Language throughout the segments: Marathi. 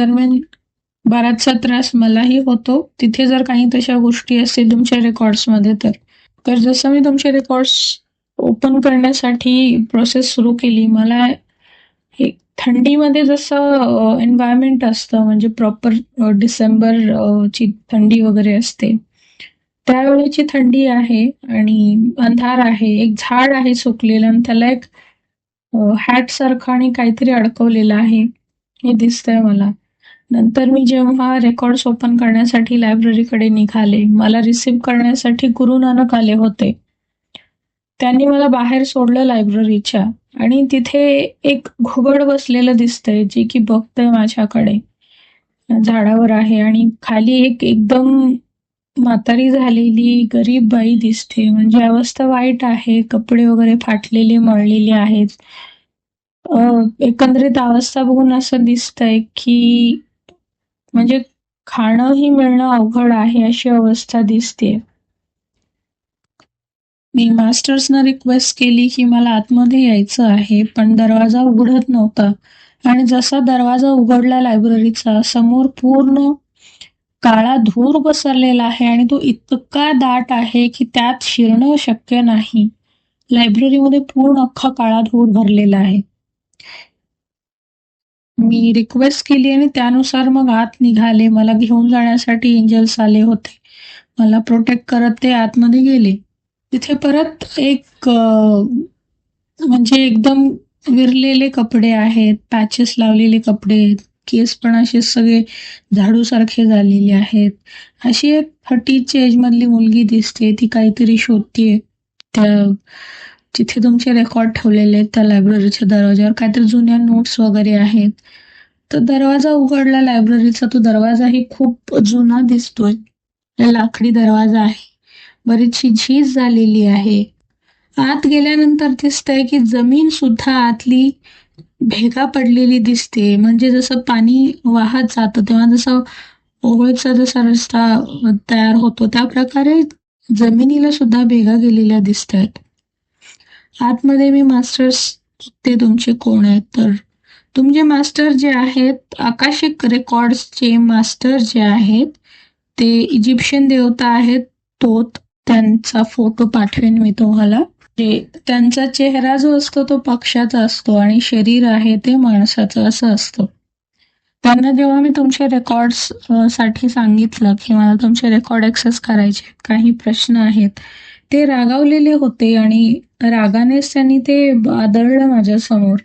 दरम्यान बराचसा त्रास मलाही होतो. तिथे जर काही तशा गोष्टी असतील तुमच्या रेकॉर्ड्समध्ये तर. तर जसं मी तुमचे रेकॉर्ड्स ओपन करण्यासाठी प्रोसेस सुरू केली मला हे थंडीमध्ये जसं एन्व्हायरमेंट असतं म्हणजे प्रॉपर डिसेंबर ची थंडी वगैरे असते. त्यावेळेची थंडी आहे आणि अंधार आहे. एक झाड आहे सुकलेलं आणि त्याला एक हॅट सारखं आणि काहीतरी अडकवलेलं आहे. हे दिसतंय मला. नंतर मी जेव्हा रेकॉर्ड्स ओपन करण्यासाठी लायब्ररीकडे निघाले मला रिसीव्ह करण्यासाठी गुरु नानक आले होते. त्यांनी मला बाहेर सोडलं लायब्ररीच्या आणि तिथे एक घुबड बसलेलं दिसतंय जे की बघतंय माझ्याकडे. झाडावर आहे आणि खाली एक एकदम म्हातारी झालेली गरीब बाई दिसते. म्हणजे अवस्था वाईट आहे कपडे वगैरे फाटलेले मळलेले आहेत. एकंदरीत अवस्था बघून असं दिसतंय की म्हणजे खाणंही मिळणं अवघड आहे अशी अवस्था दिसते. मी मास्टर्सना रिक्वेस्ट केली की मला आतमध्ये यायचं आहे पण दरवाजा उघडत नव्हता. आणि जसा दरवाजा उघडला लायब्ररीचा समोर पूर्ण काळा धूर पसरलेला आहे आणि तो इतका दाट आहे की त्यात शिरणं शक्य नाही. लायब्ररीमध्ये पूर्ण अख्खा काळा धूर भरलेला आहे. मी रिक्वेस्ट केली आणि त्यानुसार मग आत निघाले. मला घेऊन जाण्यासाठी एंजल्स आले होते. मला प्रोटेक्ट करत ते आतमध्ये गेले. तिथे परत एक म्हणजे एकदम विरलेले कपडे आहेत पॅचेस लावलेले कपडे आहेत. केस पण असे सगळे झाडूसारखे झालेले आहेत. अशी एक थर्टीच्या एजमधली मुलगी दिसते. ती काहीतरी शोधतीये. त्या जिथे तुमचे रेकॉर्ड ठेवलेले आहेत त्या लायब्ररीच्या दरवाज्यावर काहीतरी जुन्या नोट्स वगैरे आहेत. तर दरवाजा उघडला लायब्ररीचा तो दरवाजाही खूप जुना दिसतोय. लाकडी दरवाजा आहे. बरीचशी झीज झालेली आहे. आत गेल्यानंतर दिसतंय की जमीन सुद्धा आतली भेगा पडलेली दिसते. म्हणजे जसं पाणी वाहत जातं तेव्हा जसं ओघळचा जसा रस्ता तयार होतो त्या प्रकारे जमिनीला सुद्धा भेगा गेलेल्या दिसतात. आतमध्ये मी मास्टर्स ते तुमचे कोण आहेत? तर तुमचे मास्टर जे आहेत आकाशिक रेकॉर्ड्सचे मास्टर जे आहेत ते इजिप्शियन देवता आहेत तोत त्यांचा फोटो पाठवेन मी तुम्हाला. जे त्यांचा चेहरा जो असतो तो पक्षाचा असतो आणि शरीर आहे ते माणसाचं असं असतं. त्यांना जेव्हा मी तुमचे रेकॉर्ड्ससाठी सांगितलं की मला तुमचे रेकॉर्ड एक्सेस करायचे काही प्रश्न आहेत ते रागावलेले होते आणि रागानेच त्यांनी ते आदळलं माझ्यासमोर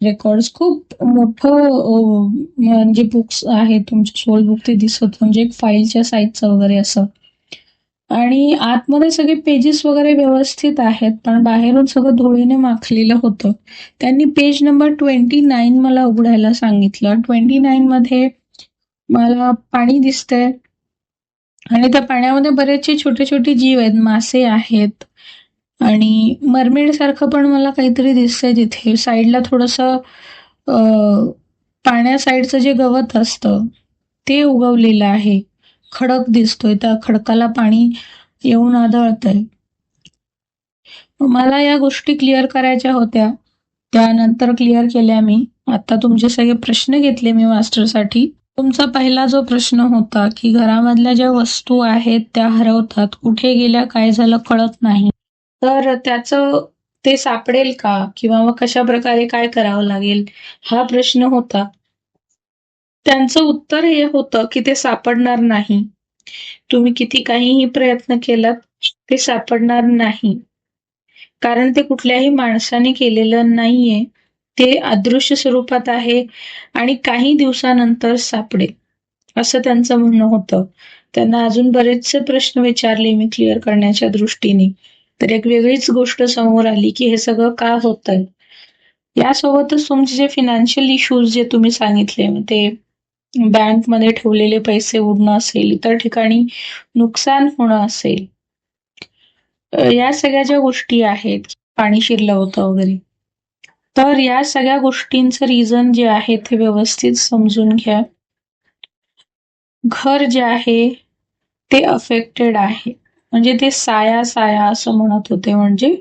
रेकॉर्ड्स खूप मोठं म्हणजे बुक्स आहेत तुमचे सोल बुक ते दिसत म्हणजे एक फाईलच्या साईजचं वगैरे असं. आणि आतमध्ये सगळे पेजेस वगैरे व्यवस्थित आहेत पण बाहेरून सगळं धुळीने माखलेलं होतं. त्यांनी पेज नंबर ट्वेंटी नाईन मला उघडायला सांगितलं. ट्वेंटी नाईन मध्ये मला पाणी दिसतंय. आणि त्या पाण्यामध्ये बरेचसे छोटे छोटे जीव आहेत मासे आहेत. आणि मरमेड सारखं पण मला काहीतरी दिसतंय तिथे साईडला थोडस पाण्या साईडचं जे गवत असतं ते उगवलेलं आहे. खडक दिसतोय. त्या खडकाला पाणी येऊन आदळतंय. मला या गोष्टी क्लिअर करायच्या होत्या. त्यानंतर क्लिअर केल्या मी. आता तुमचे सगळे प्रश्न घेतले मी मास्टरसाठी. तुमचा पहिला जो प्रश्न होता की घरामधल्या ज्या वस्तू आहेत त्या हरवतात कुठे गेल्या काय झालं कळत नाही. तर त्याचं ते सापडेल का? किंवा मग कशा प्रकारे काय करावं लागेल? हा प्रश्न होता. त्यांचं उत्तर हे होतं की ते सापडणार नाही. तुम्ही किती काहीही प्रयत्न केलात ते सापडणार नाही. कारण ते कुठल्याही माणसाने केलेलं नाहीये. ते अदृश्य स्वरूपात आहे आणि काही दिवसानंतर सापडेल असं त्यांचं म्हणणं होतं. त्यांना अजून बरेचसे प्रश्न विचारले मी क्लिअर करण्याच्या दृष्टीने. तर एक वेगळीच गोष्ट समोर आली की हे सगळं का होतंय? यासोबतच तुमचे जे फिनान्शियल इश्यूज जे तुम्ही सांगितले ते बँकमध्ये ठेवलेले पैसे उडणं असेल इतर ठिकाणी नुकसान होणं असेल या सगळ्या ज्या गोष्टी आहेत पाणी शिरलं होतं वगैरे तर या सगळ्या गोष्टींचं रिझन जे आहे ते व्यवस्थित समजून घ्या. घर जे आहे ते अफेक्टेड आहे. म्हणजे ते साया साया असं म्हणत होते म्हणजे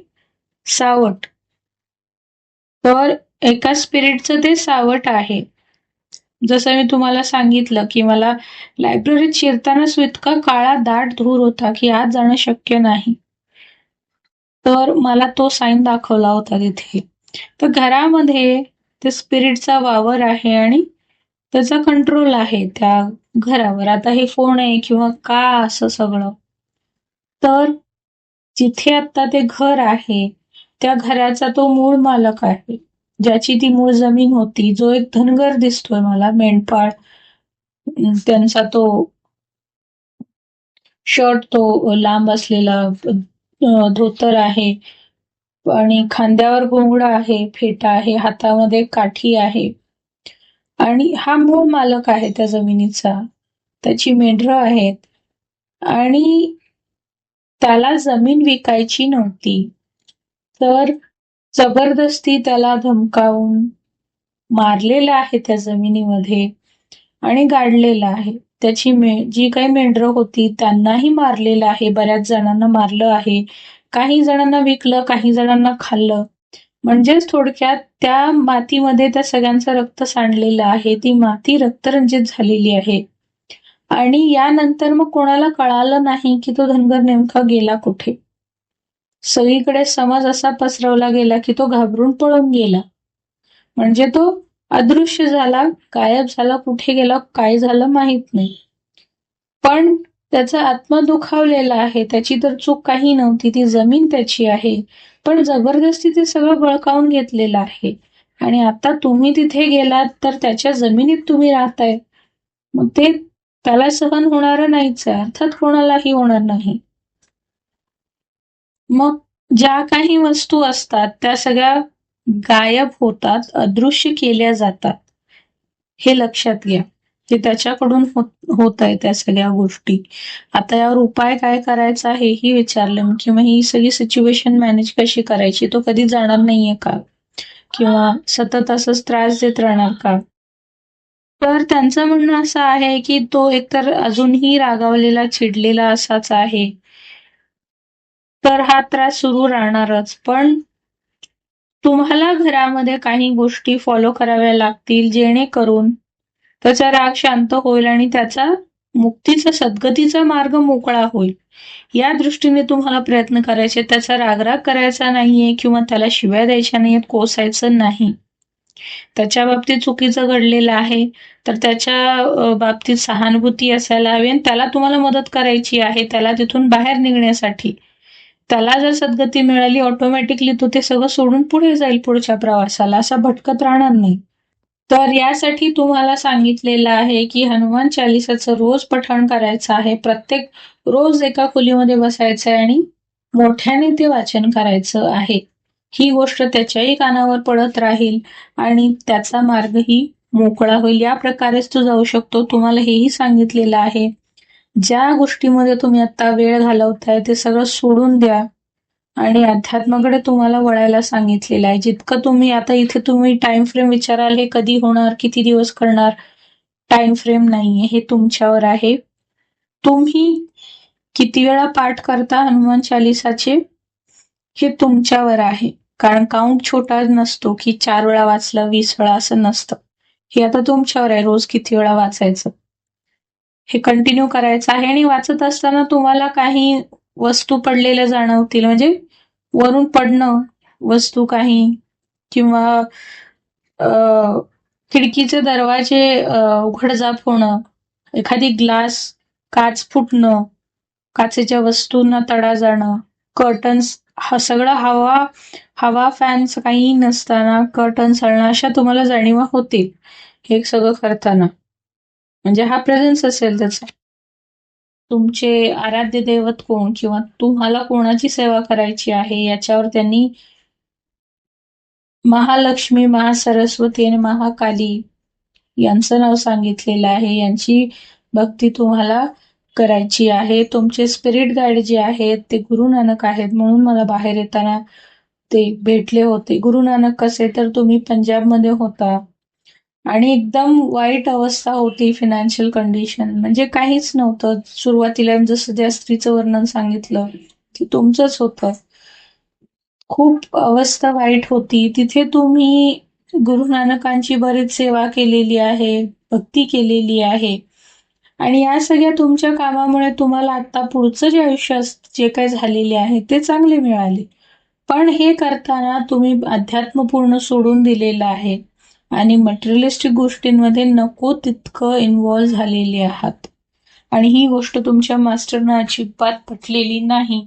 सावट. तर एका स्पिरिटचं ते सावट आहे. जसं मी तुम्हाला सांगितलं की मला लायब्ररीत शिरतानाच इतका काळा दाट धूर होता की आज जाणं शक्य नाही. तर मला तो साईन दाखवला होता तिथे. तर घरामध्ये ते स्पिरिटचा वावर आहे आणि त्याचा कंट्रोल आहे त्या घरावर. आता हे फोन आहे किंवा का असं सगळं? तर जिथे आता ते घर आहे त्या घराचा तो मूळ मालक आहे ज्याची ती मूळ जमीन होती जो एक धनगर दिसतोय मला मेंढपाळ. त्यांचा तो शर्ट तो लांब असलेला धोतर आहे. आणि खांद्यावर घोंगडा आहे फेटा आहे हातामध्ये काठी आहे. आणि हा मूळ मालक आहे त्या जमिनीचा. त्याची मेंढरं आहेत. आणि त्याला जमीन विकायची नव्हती. तर जबरदस्ती त्याला धमकावून मारलेलं आहे त्या जमिनीमध्ये आणि गाडलेलं आहे. त्याची मे जी काही मेंढरं होती त्यांनाही मारलेलं आहे. बऱ्याच जणांना मारलं आहे. काही जणांना विकलं काही जणांना खाल्लं. म्हणजेच थोडक्यात त्या मातीमध्ये त्या सगळ्यांचं रक्त सांडलेलं आहे. ती माती रक्तरंजित झालेली आहे. आणि यानंतर मग कोणाला कळालं नाही की तो धनगर नेमका गेला कुठे? सगळीकडे समज असा पसरवला गेला की तो घाबरून पळून गेला. म्हणजे तो अदृश्य झाला गायब झाला कुठे गेला काय झालं माहीत नाही. पण त्याचा आत्मा दुखावलेला आहे. त्याची तर चूक काही नव्हती. ती जमीन त्याची आहे. पण जबरदस्ती ते सगळं बळकावून घेतलेलं आहे. आणि आता तुम्ही तिथे गेलात तर त्याच्या जमिनीत तुम्ही राहताय. मग ते त्याला सहन होणार नाहीच आहे. अर्थात कोणालाही होणार नाही. मग ज्या काही वस्तू असतात त्या सगळ्या गायब होतात अदृश्य केल्या जातात. हे लक्षात घ्या. ते त्याच्याकडून होत आहे त्या सगळ्या गोष्टी. आता यावर उपाय काय करायचा हेही विचारलं किंवा ही सगळी सिच्युएशन मॅनेज कशी करायची? तो कधी जाणार नाहीये का? किंवा सतत असंच त्रास देत राहणार का? तर त्यांचं म्हणणं असं आहे की तो एकतर अजूनही रागावलेला चिडलेला असाच आहे. तर हा त्रास सुरू राहणारच. पण तुम्हाला घरामध्ये काही गोष्टी फॉलो कराव्या लागतील जेणेकरून त्याचा राग शांत होईल आणि त्याचा मुक्तीचा सद्गतीचा मार्ग मोकळा होईल. या दृष्टीने तुम्हाला प्रयत्न करायचे त्याचा रागराग करायचा नाहीये किंवा त्याला शिव्या द्यायच्या नाहीयेत कोसायचं नाही. त्याच्या बाबतीत चुकीचं घडलेलं आहे तर त्याच्या बाबतीत सहानुभूती असायला हवी आणि त्याला तुम्हाला मदत करायची आहे त्याला तिथून बाहेर निघण्यासाठी. त्याला जर सद्गती मिळाली ऑटोमॅटिकली तो ते सगळं सोडून पुढे जाईल पुढच्या प्रवासाला. असा भटकत राहणार नाही. तर यासाठी तुम्हाला सांगितलेलं आहे की हनुमान चालिसाचं रोज पठण करायचं आहे. प्रत्येक रोज एका खोलीमध्ये बसायचं आहे आणि मोठ्याने ते वाचन करायचं आहे. ही गोष्ट त्याच्याही कानावर पडत राहील आणि त्याचा मार्गही मोकळा होईल. या प्रकारेच तो जाऊ शकतो. तुम्हाला हेही सांगितलेलं आहे. ज्या गोष्टीमध्ये तुम्ही आता वेळ घालवताय ते सगळं सोडून द्या. आणि अध्यात्माकडे तुम्हाला वळायला सांगितलेलं आहे. जितकं तुम्ही आता इथे तुम्ही टाइम फ्रेम विचाराल हे कधी होणार किती दिवस करणार टाइम फ्रेम नाहीये हे तुमच्यावर आहे. तुम्ही किती वेळा पाठ करता हनुमान चालिसाचे हे तुमच्यावर आहे. कारण काउंट छोटा नसतो की चार वेळा वाचलं वीस वेळा असं नसतं. हे आता तुमच्यावर आहे रोज किती वेळा वाचायचं. हे कंटिन्यू करायचं आहे आणि वाचत असताना तुम्हाला काही वस्तू पडलेल्या जाणवतील. म्हणजे वरून पडणं वस्तू काही किंवा खिडकीचे दरवाजे उघडजाप होणं एखादी ग्लास काच फुटणं काचेच्या वस्तूंना तडा जाणं कर्टन्स हा सगळं हवा हवा फॅन्स काही नसताना कर्टन सळणं अशा तुम्हाला जाणीवा होतील हे सगळं करताना. म्हणजे हा प्रेझेन्स असेल त्याचा. तुमचे आराध्य दैवत कोण किंवा तुम्हाला कोणाची सेवा करायची आहे याच्यावर त्यांनी महालक्ष्मी महासरस्वती आणि महाकाली यांचं नाव सांगितलेलं आहे. यांची भक्ती तुम्हाला करायची आहे. तुमचे स्पिरिट गाईड जे आहेत ते गुरु नानक आहेत म्हणून मला बाहेर येताना ते भेटले होते. गुरु नानक कसे? तर तुम्ही पंजाबमध्ये होता. आणि एकदम वाईट अवस्था होती फिनान्शियल कंडिशन म्हणजे काहीच नव्हतं. सुरुवातीला जसं त्या स्त्रीचं वर्णन सांगितलं की तुमचंच होतं. खूप अवस्था वाईट होती. तिथे तुम्ही गुरु नानकांची बरीच सेवा केलेली आहे भक्ती केलेली आहे. आणि या सगळ्या तुमच्या कामामुळे तुम्हाला आता पुढचं जे आयुष्य जे काही झालेले आहे ते चांगले मिळाले. पण हे करताना तुम्ही अध्यात्म पूर्ण सोडून दिलेलं आहे. आणि मटेरियलिस्टिक गोष्टींमध्ये नको तितकं इन्व्हॉल्व्ह झालेले आहात. आणि ही गोष्ट तुमच्या मास्टरना अजिबात पटलेली नाही.